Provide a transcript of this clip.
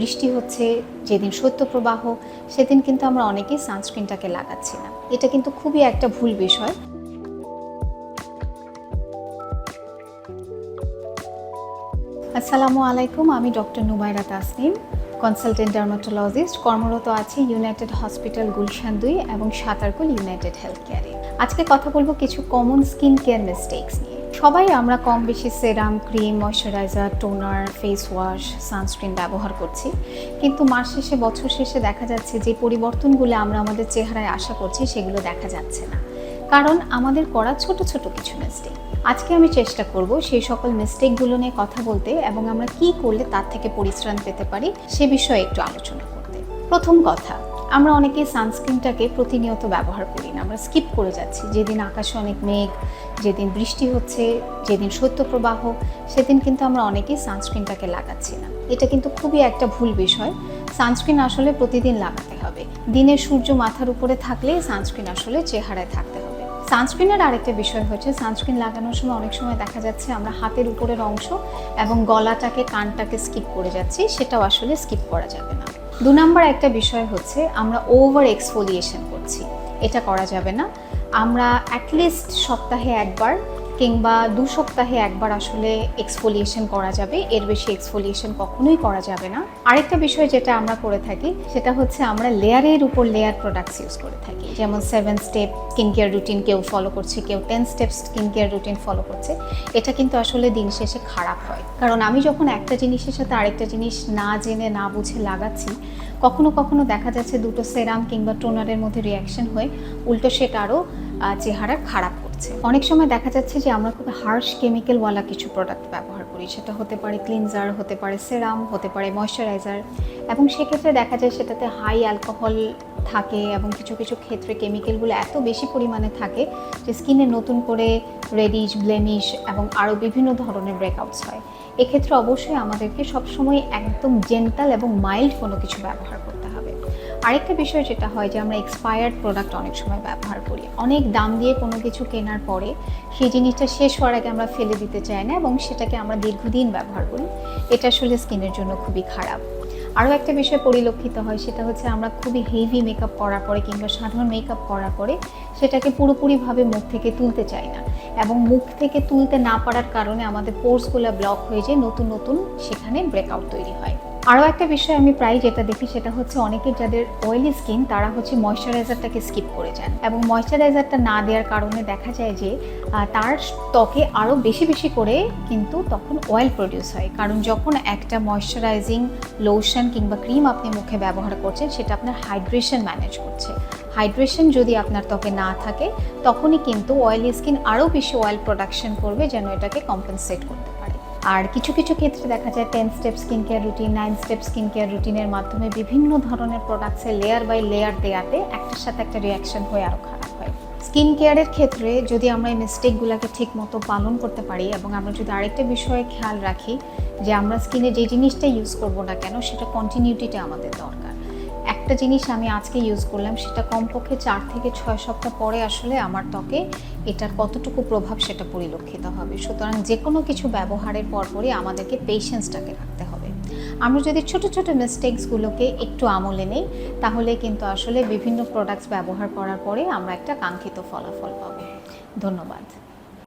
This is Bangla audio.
বৃষ্টি হচ্ছে, যেদিন শৈত্যপ্রবাহ সেদিন কিন্তু আমরা অনেকেই সানস্ক্রিনটাকে লাগাচ্ছি না। এটা কিন্তু খুবই একটা ভুল বিষয়। আসসালামু আলাইকুম, আমি doctor Numaira Tasnim consultant dermatologist কর্মরত আছি ইউনাইটেড হসপিটাল গুলশান দুই এবং সাঁতারকুল ইউনাইটেড হেলথ কেয়ারে আজকে কথা বলব কিছু কমন স্কিন কেয়ার মিস্টেক্স নিয়ে। সবাই আমরা কম বেশি serum, cream, moisturiser, toner, face wash, sunscreen ব্যবহার করছি। কিন্তু মাস শেষে, বছর শেষে দেখা যাচ্ছে যে পরিবর্তনগুলো আমরা আমাদের চেহারায় আশা করছি সেগুলো দেখা যাচ্ছে না। কারণ আমাদের করা ছোট ছোট কিছু মিস্টেক আজকে আমি চেষ্টা করব সেই সকল মিস্টেকগুলো নিয়ে কথা বলতে এবং আমরা কি করলে তার থেকে পরিত্রাণ পেতে পারি সে বিষয়ে একটু আলোচনা করতে। প্রথম কথা আমরা অনেকেই সানস্ক্রিনটাকে প্রতিনিয়ত ব্যবহার করি না, আমরা স্কিপ করে যাচ্ছি। যেদিন আকাশে অনেক মেঘ, যেদিন বৃষ্টি হচ্ছে, যেদিন শৈত্যপ্রবাহ সেদিন কিন্তু আমরা অনেকেই সানস্ক্রিনটাকে লাগাচ্ছি না। এটা কিন্তু খুবই একটা ভুল বিষয়। সানস্ক্রিন আসলে প্রতিদিন লাগাতে হবে। দিনে সূর্য মাথার উপরে থাকলেই সানস্ক্রিন আসলে চেহারায় থাকতে হবে। সানস্ক্রিনের আরেকটা বিষয় হচ্ছে সানস্ক্রিন লাগানোর সময় অনেক সময় দেখা যাচ্ছে আমরা হাতের উপরের অংশ এবং গলাটাকে, কানটাকে স্কিপ করে যাচ্ছি, সেটাও আসলে স্কিপ করা যাবে না। দু নম্বর একটা বিষয় হচ্ছে আমরা ওভার এক্সফোলিয়েশন করছি। এটা করা যাবে না। আমরা অ্যাটলিস্ট সপ্তাহে একবার কিংবা দু সপ্তাহে একবার আসলে এক্সফোলিয়েশন করা যাবে। এর বেশি এক্সফোলিয়েশন কখনোই করা যাবে না। আরেকটা বিষয় যেটা আমরা করে থাকি, সেটা হচ্ছে আমরা লেয়ারের উপর লেয়ার প্রোডাক্টস ইউজ করে থাকি। যেমন seven step skin care routine কেউ ফলো করছে, কেউ ten step skin care routine follow করছে। এটা কিন্তু আসলে দিন শেষে খারাপ হয়। কারণ আমি যখন একটা জিনিসের সাথে আরেকটা জিনিস না জেনে, না বুঝে লাগাচ্ছি, কখনো কখনো দেখা যাচ্ছে দুটো সেরাম কিংবা টোনারের মধ্যে রিয়াকশন হয়ে উল্টো সেটা আরও চেহারা খারাপ করছে অনেক সময় দেখা যাচ্ছে যে আমরা খুব হার্শ কেমিক্যালওয়ালা কিছু প্রোডাক্ট ব্যবহার করি। সেটা হতে পারে ক্লিনজার হতে পারে সেরাম হতে পারে ময়শ্চারাইজার এবং সেক্ষেত্রে দেখা যায় সেটাতে হাই অ্যালকোহল থাকে এবং কিছু কিছু ক্ষেত্রে কেমিক্যালগুলো এত বেশি পরিমাণে থাকে যে স্কিনে নতুন করে রেডিশ ব্লেমিশ এবং আরও বিভিন্ন ধরনের ব্রেকআউটস হয়। এক্ষেত্রে অবশ্যই আমাদেরকে সবসময় একদম জেন্টাল এবং মাইল্ড কোনো কিছু ব্যবহার করতে আরেকটা বিষয় যেটা হয় যে আমরা এক্সপায়ার্ড প্রোডাক্ট অনেক সময় ব্যবহার করি। অনেক দাম দিয়ে কোনো কিছু কেনার পরে সেই জিনিসটা শেষ হওয়ার আগে আমরা ফেলে দিতে চাই না এবং সেটাকে আমরা দীর্ঘদিন ব্যবহার করি। এটা আসলে স্কিনের জন্য খুবই খারাপ। আরও একটা বিষয় পরিলক্ষিত হয় সেটা হচ্ছে আমরা খুবই হেভি মেকআপ করার পরে কিংবা সাধারণ মেকআপ করার পরে সেটাকে পুরোপুরিভাবে মুখ থেকে তুলতে চাই না এবং মুখ থেকে তুলতে না পারার কারণে আমাদের পোর্সগুলো ব্লক হয়ে যায়, নতুন নতুন সেখানে ব্রেকআউট তৈরি হয়। আরও একটা বিষয় আমি প্রায় যেটা দেখি সেটা হচ্ছে অনেকে যাদের অয়েলি স্কিন তারা হচ্ছে ময়শ্চারাইজারটাকে স্কিপ করে যান। এবং ময়শ্চারাইজারটা না দেওয়ার কারণে দেখা যায় যে তার ত্বকে আরও বেশি বেশি করে কিন্তু তখন অয়েল প্রডিউস হয়। কারণ যখন একটা ময়শ্চারাইজিং লোশন কিংবা ক্রিম আপনি মুখে ব্যবহার করছেন, সেটা আপনার হাইড্রেশন ম্যানেজ করছে। হাইড্রেশন যদি আপনার ত্বকে না থাকে, তখনই কিন্তু অয়েলি স্কিন আরও বেশি অয়েল প্রোডাকশন করবে, যেন এটাকে কম্পেনসেট করতে আর কিছু কিছু ক্ষেত্রে দেখা যায় ten step skin care routine nine step skin care রুটিনের মাধ্যমে বিভিন্ন ধরনের প্রোডাক্টসে লেয়ার বাই লেয়ার দেওয়াতে একটার সাথে একটা রিয়াকশন হয়ে আরও খারাপ হয়। স্কিন কেয়ারের ক্ষেত্রে যদি আমরা এই মিস্টেকগুলোকে ঠিক মতো পালন করতে পারি এবং আমরা যদি আরেকটা বিষয়ে খেয়াল রাখি যে আমরা স্কিনে যে জিনিসটা ইউজ করব না কেন, সেটা কন্টিনিউটিটা আমাদের দরকার। একটা জিনিস আমি আজকে ইউজ করলাম, সেটা কমপক্ষে চার থেকে ছয় সপ্তাহ পরে আসলে আমার ত্বকে এটার কতটুকু প্রভাব সেটা পরিলক্ষিত হবে। সুতরাং যে কোনো কিছু ব্যবহারের পরপরই আমাদেরকে পেশেন্সটাকে রাখতে হবে। আমরা যদি ছোট ছোট মিস্টেকসগুলোকে একটু আমলে নেই, তাহলে কিন্তু আসলে বিভিন্ন প্রোডাক্টস ব্যবহার করার পরে আমরা একটা কাঙ্ক্ষিত ফলাফল পাবো। ধন্যবাদ।